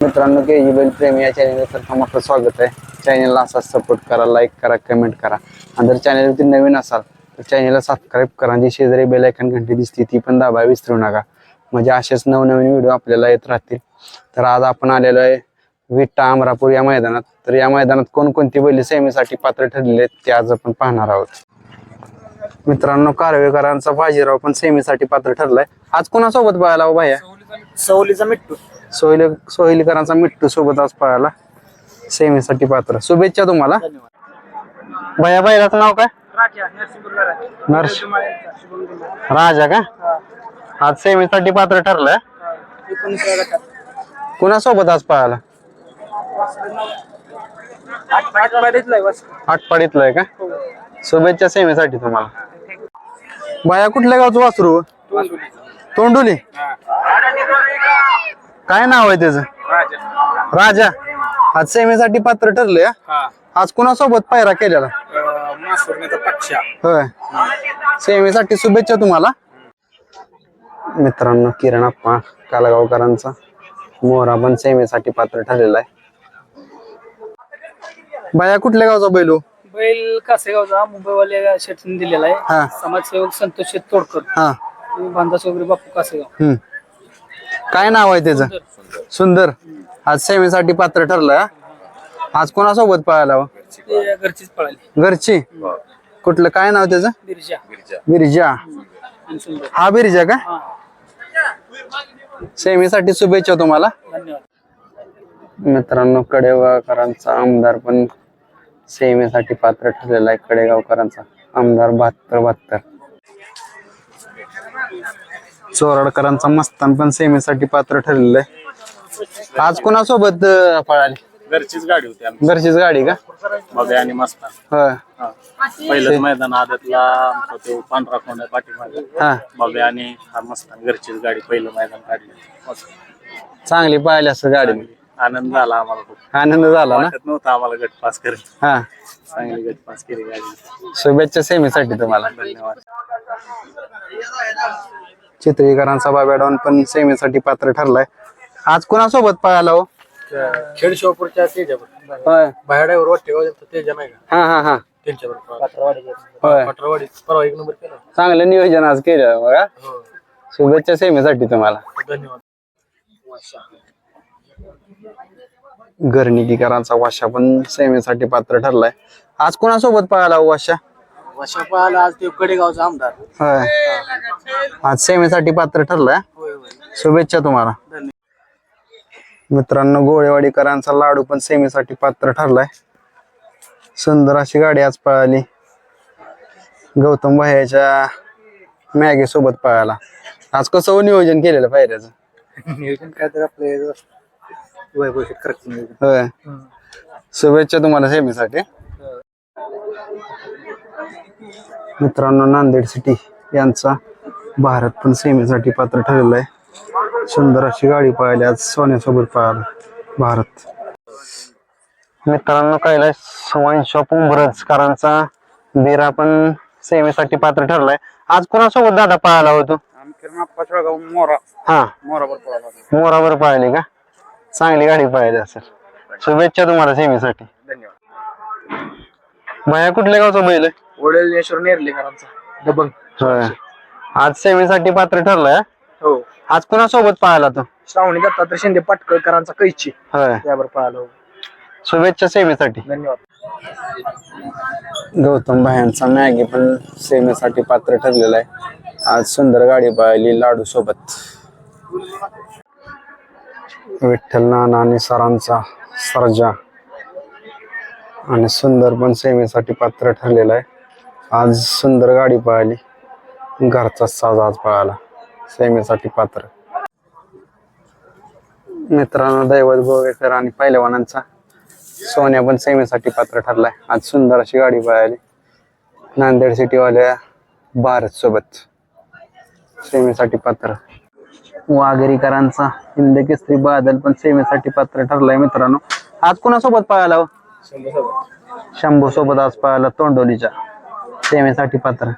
मित्रांनो के जी बैल प्रेमी या चॅनलवर सारखं मोठं स्वागत आहे. चॅनलला असा सपोर्ट करा लाईक करा कमेंट करा. आणि जर चॅनलवरती नवीन असाल तर चॅनलला सबस्क्राईब करा जी शेजारी बेलायकन घंटी दिसते ती पण दाबा विसरू नका. म्हणजे असेच नवनवीन व्हिडिओ आपल्याला येत राहतील. तर आज आपण आलेलो आहे विट्टा अमरापूर या मैदानात. तर या मैदानात कोणकोणती बैल सेमीसाठी पात्र ठरलेले आहेत ते आज आपण पाहणार आहोत. मित्रांनो कारवेकरांचा बाजीराव पण सेमीसाठी पात्र ठरलाय. आज कोणासोबत बघायला भाया? सवलीचा मिट्टू. सोहिल सोहिलकरांचा मिट्टू सोबत आज पळाला सेमीसाठी पात्र. शुभेच्छा तुम्हाला. भया बैलाचं नाव काय? नर्स राजा का? आज सेमीसाठी पात्र गटात. कुणासोबत आज पळाला आहे का? शुभेच्छा सेमीसाठी तुम्हाला. बाया कुठल्या गावचं वासरू? तोंडुली? काय नाव आहे त्याचं? राजा. राजा. आज सेमीसाठी पात्र ठरले हा? आज कुणासोबत पायरा केलेला? होय. सेवेसाठी शुभेच्छा तुम्हाला. मित्रांनो किरण अप्पा कालगावकरांचा मोहरा पण सेवेसाठी पात्र ठरलेला आहे. बाया कुठल्या गावचा बैलो? बैल कासेगावचा मुंबईवाल्या शेतून दिलेला हा. आहे समाजसेवक संतोष शेत तोडकर. हा. बांधास वगैरे बापू कासेगाव. हम्म. काय नाव आहे त्याचं? सुंदर. आज सेवेसाठी पात्र ठरलाय हा? आज कोणासोबत पळाला हो? ते घरचीच पळाली. घरची? कुठलं? काय नाव त्याचं? बिरजा. बिरजा. आणि सुंदर. हा बिरजा का? हा. सेवेसाठी शुभेच्छा तुम्हाला. धन्यवाद. मित्रांनो कडेगावकरांचा आमदार पण सेवेसाठी पात्र ठरलेला आहे कडेगावकरांचा. आमदार बहात्तर बहात्तर. चोराडकरांचा मस्तान पण सेवेसाठी पात्र ठरलेलं आहे. आज कोणासोबत अं, पळाली? घरचीच गाडी होती घरचीच गाडी का? बघे आणि मस्त होय. पहिलंच मैदान आदतला आमचा तो पांढरा कोंड पाठीमागे. हा. आणि हा मस्त घरचीच गाडी पहिलं मैदान काढली. चांगली पाहिली असं गाडी. आनंद झाला आम्हाला खूप. आनंद झाला ना? वाटत नव्हतं आम्हाला गट पास करेल हा. चांगली गट पास केली गाडी. शुभेच्छा सेमीसाठी तुम्हाला. धन्यवाद. चित्रीकरांचा बाबॅडॉन पण सेमीसाठी पात्र ठरलाय. आज कोणासोबत पळाला हो? खेड शिवपूरच्या तेजावर होय. बाहेर वाटेगाव तेजा नाही का? हा हा हा. त्यांच्यावर पात्रवाडी होय. पात्रवाडी परवा एक नंबर केला. चांगलं नियोजन आज केलं बघा. हो. शुभेच्छा सेमीसाठी तुम्हाला. धन्यवाद. घरनिकीकरांचा वाशा पण सेमीसाठी पात्र ठरलाय. आज कोणासोबत पळाला हो वाशा? आज ते कडेगावचा आमदार. होय. आज सेमीसाठी पात्र ठरलाय. होय होय. शुभेच्छा तुम्हाला. मित्रांनो गोळेवाडीकरांचा लाडू पण सेमीसाठी पात्र ठरलाय. सुंदर अशी गाडी आज पळाली. गौतम भाईच्या मॅगी सोबत पळाला. आज कसं हो नियोजन केलेलं पायऱ्याचं? नियोजन काय तर आपले वैभव शेतकऱ्याचं नियोजन. होय. शुभेच्छा तुम्हाला सेमीसाठी. मित्रांनो नांदेड सिटी यांचा भारत पण सेमीसाठी पात्र ठरलेला आहे. सुंदर अशी गाडी पाहिली आज सोन्यासोबत पाहिला भारत. मित्रांनो कैलास वाईन शॉप उंबरजकरांचा बिरा पण सेमीसाठी पात्र ठरलाय. आज कोणासोबत दादा पाहायला होतो? मोरा. हा. मोरावर पाहिली का? चांगली गाडी पाहिली असेल. शुभेच्छा तुम्हाला सेमीसाठी. धन्यवाद. माया कुठल्या गावचा बैल आहे? वडील यशोर नेर्लेकरांचा. दबंग होय. आज सेमीसाठी पात्र ठरलाय हा? हो. आज कोणासोबत पाहायला तो? श्रावणी दत्तात्रय शिंदे पाटकळकरांचा कैची. होय. त्यावर पळाला हो. शुभेच्छा सेमीसाठी धन्यवाद. गौतम भायांचा मॅगी पण सेमीसाठी पात्र ठरलेला आहे. आज सुंदर गाडी पाहिली लाडू सोबत. विठ्ठल नाना आणि सरांचा सर्जा. आणि सुंदर पण सेमीसाठी पात्र ठरलेला आहे. आज सुंदर गाडी पाहिली घरचा साज आज पळाला. सेमीसाठी पात्र. मित्रांनो दैवत गोवेकर आणि पहिलवानांचा सोन्या पण सेमीसाठी पात्र ठरलाय. आज सुंदर अशी गाडी पळाली. नांदेड सिटीवाल्या भारत सोबत सेमीसाठी पात्र. वाघेरीकरांचा हिंद केसरी बादल पण सेमीसाठी पात्र ठरलाय मित्रांनो. आज कोणासोबत पळाला हो? शंभू सोबत आज पळाला तोंडोलीच्या सेवेसाठी पात्र.